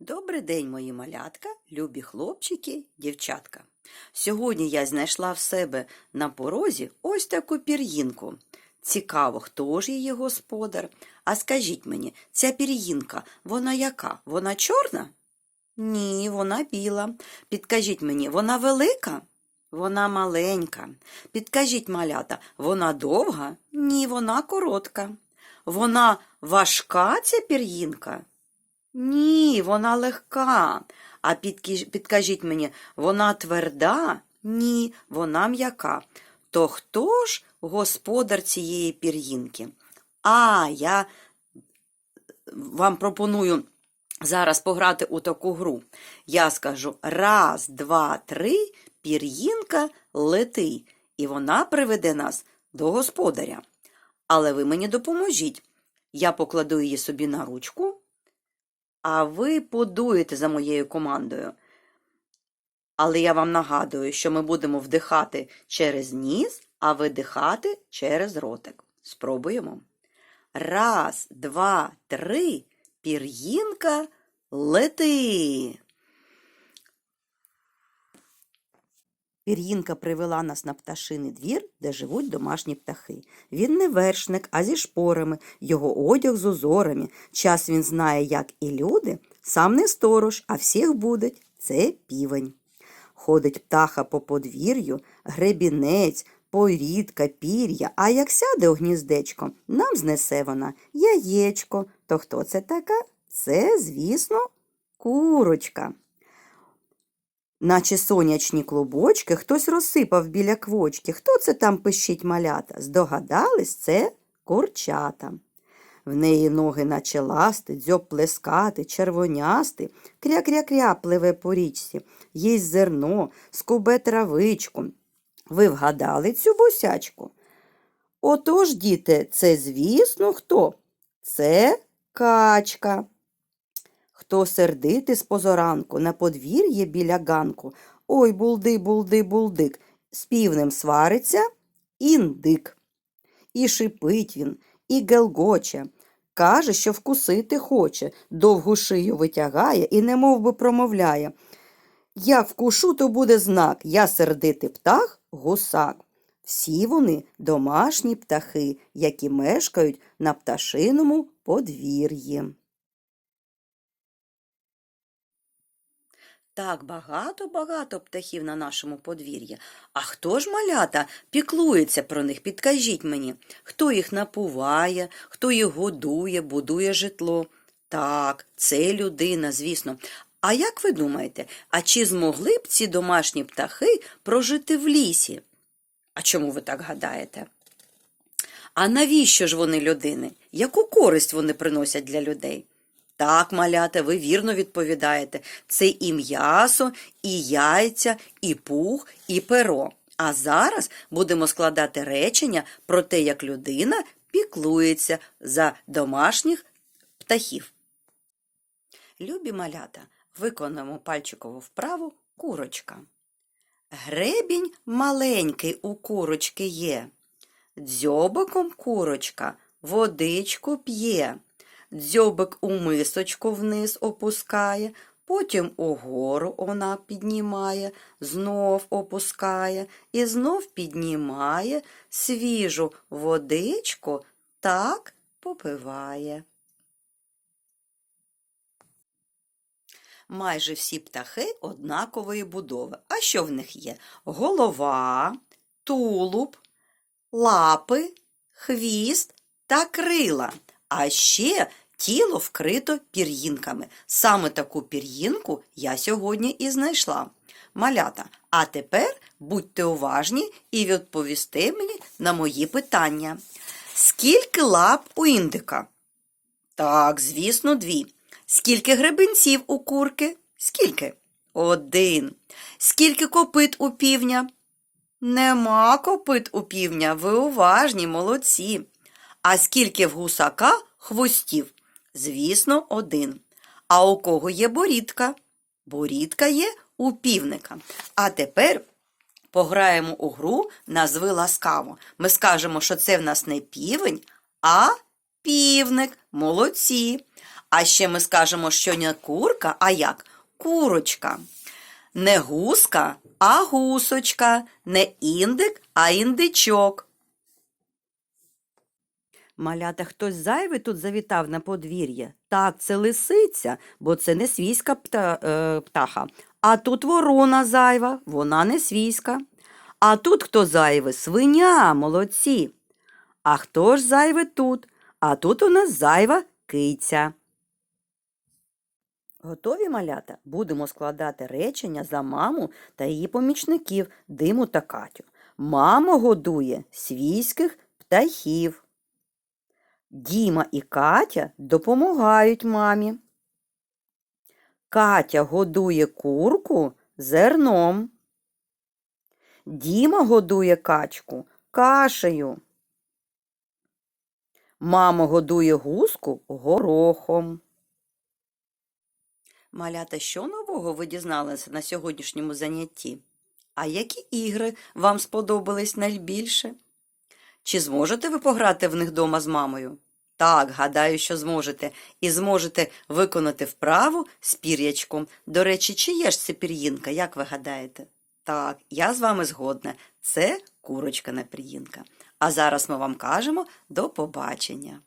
Добрий день, мої малятка, любі хлопчики, дівчатка. Сьогодні я знайшла в себе на порозі ось таку пір'їнку. Цікаво, хто ж її господар. А скажіть мені, ця пір'їнка, вона яка? Вона чорна? Ні, вона біла. Підкажіть мені, вона велика? Вона маленька. Підкажіть, малята, вона довга? Ні, вона коротка. Вона важка, ця пір'їнка? Ні, вона легка. А підкажіть мені, вона тверда? Ні, вона м'яка. То хто ж господар цієї пір'їнки? А, я вам пропоную зараз пограти у таку гру. Я скажу раз, два, три, пір'їнка лети, і вона приведе нас до господаря. Але ви мені допоможіть. Я покладу її собі на ручку, а ви подуєте за моєю командою. Але я вам нагадую, що ми будемо вдихати через ніс, а видихати через ротик. Спробуємо. Раз, два, три, пір'їнка лети. Пір'їнка привела нас на пташиний двір, де живуть домашні птахи. Він не вершник, а зі шпорами, його одяг з узорами. Час він знає, як і люди, сам не сторож, а всіх будить. Це півень. Ходить птаха по подвір'ю, гребінець, порідка, пір'я, а як сяде у гніздечко, нам знесе вона яєчко. То хто це така? Це, звісно, курочка. Наче сонячні клубочки хтось розсипав біля квочки. Хто це там пищить малята? Здогадались, це курчата. В неї ноги наче ласти, дзьоб плескати, червонясти, кря-кря-кря пливе по річці, їсть зерно, скубе травичку. Ви вгадали цю босячку? Отож, діти, це, звісно, хто? Це качка. Хто сердити з позоранку на подвір'ї біля ганку. Ой, булди, булди, булдик. З півнем свариться індик. І шипить він, і гелгоче. Каже, що вкусити хоче, довгу шию витягає і немов би промовляє. Як вкушу, то буде знак. Я сердитий птах, гусак. Всі вони домашні птахи, які мешкають на пташиному подвір'ї. Так багато-багато птахів на нашому подвір'ї. А хто ж малята піклується про них? Підкажіть мені, хто їх напуває, хто їх годує, будує житло? Так, це людина, звісно. А як ви думаєте, а чи змогли б ці домашні птахи прожити в лісі? А чому ви так гадаєте? А навіщо ж вони людини? Яку користь вони приносять для людей? Так, малята, ви вірно відповідаєте. Це і м'ясо, і яйця, і пух, і перо. А зараз будемо складати речення про те, як людина піклується за домашніх птахів. Любі малята, виконуємо пальчикову вправу курочка. Гребінь маленький у курочки є. Дзьобиком курочка водичку п'є. Дзьобик у мисочку вниз опускає, потім угору вона піднімає, знов опускає і знов піднімає, свіжу водичку так попиває. Майже всі птахи однакової будови. А що в них є? Голова, тулуб, лапи, хвіст та крила. А ще тіло вкрито пір'їнками. Саме таку пір'їнку я сьогодні і знайшла. Малята, а тепер будьте уважні і відповісти мені на мої питання. Скільки лап у індика? Так, звісно, дві. Скільки гребенців у курки? Скільки? Один. Скільки копит у півня? Нема копит у півня, ви уважні, молодці. А скільки в гусака хвостів? Звісно, один. А у кого є борідка? Борідка є у півника. А тепер пограємо у гру назви ласкаво. Ми скажемо, що це в нас не півень, а півник. Молодці. А ще ми скажемо, що не курка, а як? Курочка. Не гуска, а гусочка, не індик, а індичок. Малята, хтось зайвий тут завітав на подвір'я. Так, це лисиця, бо це не свійська пта, е, птаха. А тут ворона зайва, вона не свійська. А тут хто зайвий? Свиня, молодці. А хто ж зайвий тут? А тут у нас зайва киця. Готові малята? Будемо складати речення за маму та її помічників Диму та Катю. Мама годує свійських птахів. Діма і Катя допомагають мамі. Катя годує курку зерном. Діма годує качку кашею. Мама годує гуску горохом. Малята, що нового ви дізналися на сьогоднішньому занятті? А які ігри вам сподобались найбільше? Чи зможете ви пограти в них дома з мамою? Так, гадаю, що зможете. І зможете виконати вправу з пір'ячком. До речі, чи є ж це пір'їнка, як ви гадаєте? Так, я з вами згодна. Це курочка на пір'їнка. А зараз ми вам кажемо до побачення.